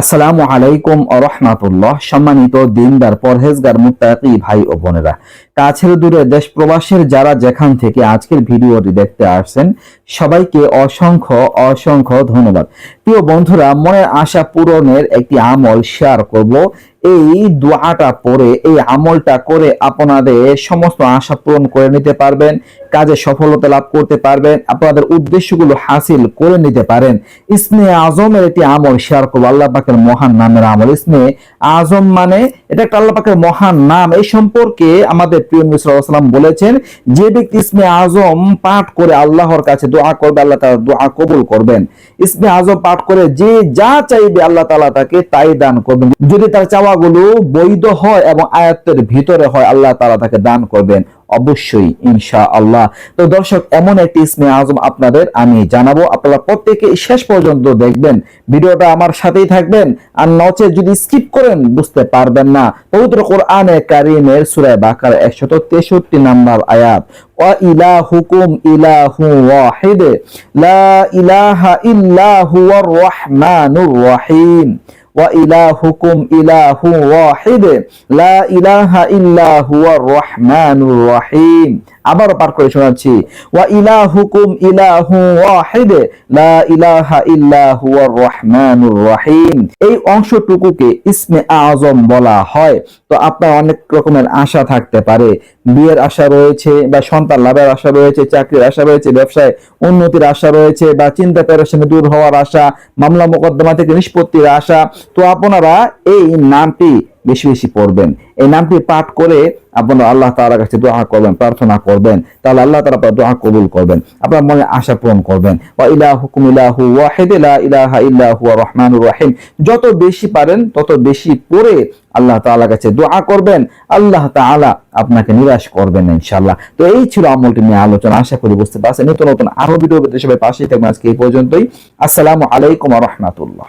আসসালামু আলাইকুম রহমাতুল্লাহ। সম্মানিত দিনদার, পরহেজগার, মুত্তাকি ভাই ও বোনেরা, কাছের দূরে দেশ প্রবাসের যারা যেখান থেকে আজকের ভিডিওটি দেখতে আসছেন, সবাইকে অসংখ্য অসংখ্য ধন্যবাদ। প্রিয় বন্ধুরা, মনের আশা পূরণের একটি আমল শেয়ার করব। এই দোয়াটা পড়ে, এই আমলটা করে আপনাদের সমস্ত আশা পূরণ করে নিতে পারবেন, কাজে সফলতা লাভ করতে পারবেন, আপনাদের উদ্দেশ্যগুলো হাসিল করে নিতে পারেন। ইসমে আজমের একটি আমল শেয়ার করব, আল্লাহ পাকের মহান নামের আমল। ইসমে আজম মানে এটা একটা আল্লাহ পাকের মহান নাম। এই সম্পর্কে আমাদের প্রিয় মিশ্রাম বলেছেন, যে ব্যক্তি ইসমে আজম পাঠ করে আল্লাহর কাছে দোয়া করবে, আল্লাহ তাআলা দোয়া কবুল করবেন। ইসমে আজম পাঠ করে যে যা চাইবে, আল্লাহ তাআলা তাকে তাই দান করবেন। যদি তার চাওয়াগুলো বৈধ হয় এবং আয়াতের ভিতরে হয়, আল্লাহ তাআলা তাকে দান করবেন অবশ্যই ইনশা আল্লাহ তো দর্শক, এমন একটি ইসমে আজম আপনাদের আমি জানাব। আপনারা প্রত্যেকে শেষ পর্যন্ত দেখবেন, ভিডিওটা আমার সাথেই থাকবেন। আর নচে যদি স্কিপ করেন, বুঝতে পারবেন না। পবিত্র কোরআনে কারিমের সূরা বাকার 163 নাম্বার আয়াত আবার পার করে শোনাচ্ছি ওয়া ইলাহুকুম ইলাহু ওয়াহিদ লা ইলাহা ইল্লা হুয়ার রহমানুর রহিম এই অংশটুকুকে ইসমে আজম বলা হয়। তো আপনার অনেক রকমের আশা থাকতে পারে। বিয়ের আশা রয়েছে বা সন্তান লাভের আশা রয়েছে, চাকরির আশা রয়েছে, ব্যবসায় উন্নতির আশা রয়েছে বা চিন্তা পেরেশানি দূর হওয়ার আশা, মামলা মোকদ্দমা থেকে নিষ্পত্তির আশা তো আপনারা এই নামটি বেশি বেশি পড়বেন। এই নামটি পাঠ করে আপনারা আল্লাহ তাআলার কাছে দোয়া করবেন, প্রার্থনা করবেন, তাহলে আল্লাহ আপনার দোয়া কবুল করবেন, আপনার মনে আশা পূরণ করবেন। ইলাহুকুম ইলাহু ওয়াহিদ ইলাহা ইল্লা হুয়া রহমানুর রহিম। যত বেশি পারেন, তত বেশি পড়ে আল্লাহ তাআলার কাছে দোয়া করবেন, আল্লাহ তাআলা আপনাকে নিরাশ করবেন ইনশাল্লাহ তো এই ছিল আমলটি নিয়ে আলোচনা, আশা করি বুঝতে পারছেন। নতুন নতুন আরও ভিডিও সবাই পাশেই থাকবেন আজকে এই পর্যন্তই। আসসালামু আলাইকুম রাহমাতুল্লাহ।